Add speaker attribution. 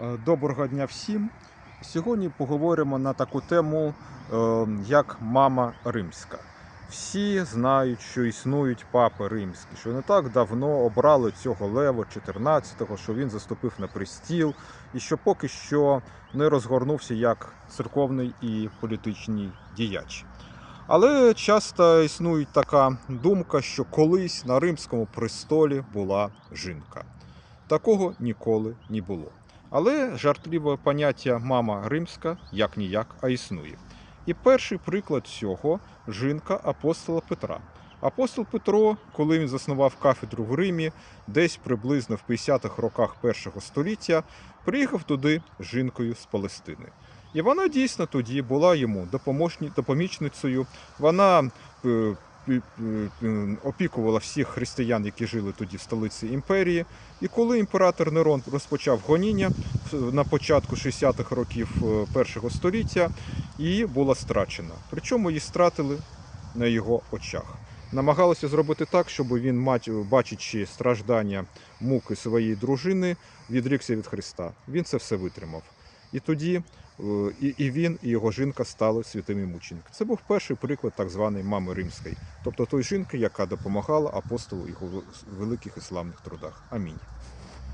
Speaker 1: Е, Доброго дня всім. Сьогодні поговоримо на таку тему, е, як мама римська. Всі знають, що існують папи римські, що не так давно обрали цього Лева 14-го, що він заступив на престіл, і що поки що не розгорнувся як церковний і політичний діяч. Але часто існує така думка, що колись на римському престолі була жінка. Такого ніколи не було. Але жартливе поняття мама римська як ніяк, а існує. І перший приклад цього жінка апостола Петра. Апостол Петро, коли він заснував кафедру в Римі, десь приблизно в 50-х роках першого століття, приїхав туди з жінкою з Палестини. І вона дійсно тоді була йому допомічницею. Вона е, опікувала всіх християн, які жили тоді в столиці імперії. І коли імператор Нерон розпочав гоніння на початку 60-х років е, першого століття, її була страчена. Причому її стратили на його очах. Намагалися зробити так, щоб він, бачачи страждання муки своєї дружини, відрікся від Христа. Він це все витримав. І тоді і, і він, і його жінка стали святими мучениками. Це був перший приклад так званої мами римської, тобто той жінки, яка допомагала апостолу його великих ісламних трудах. Амінь.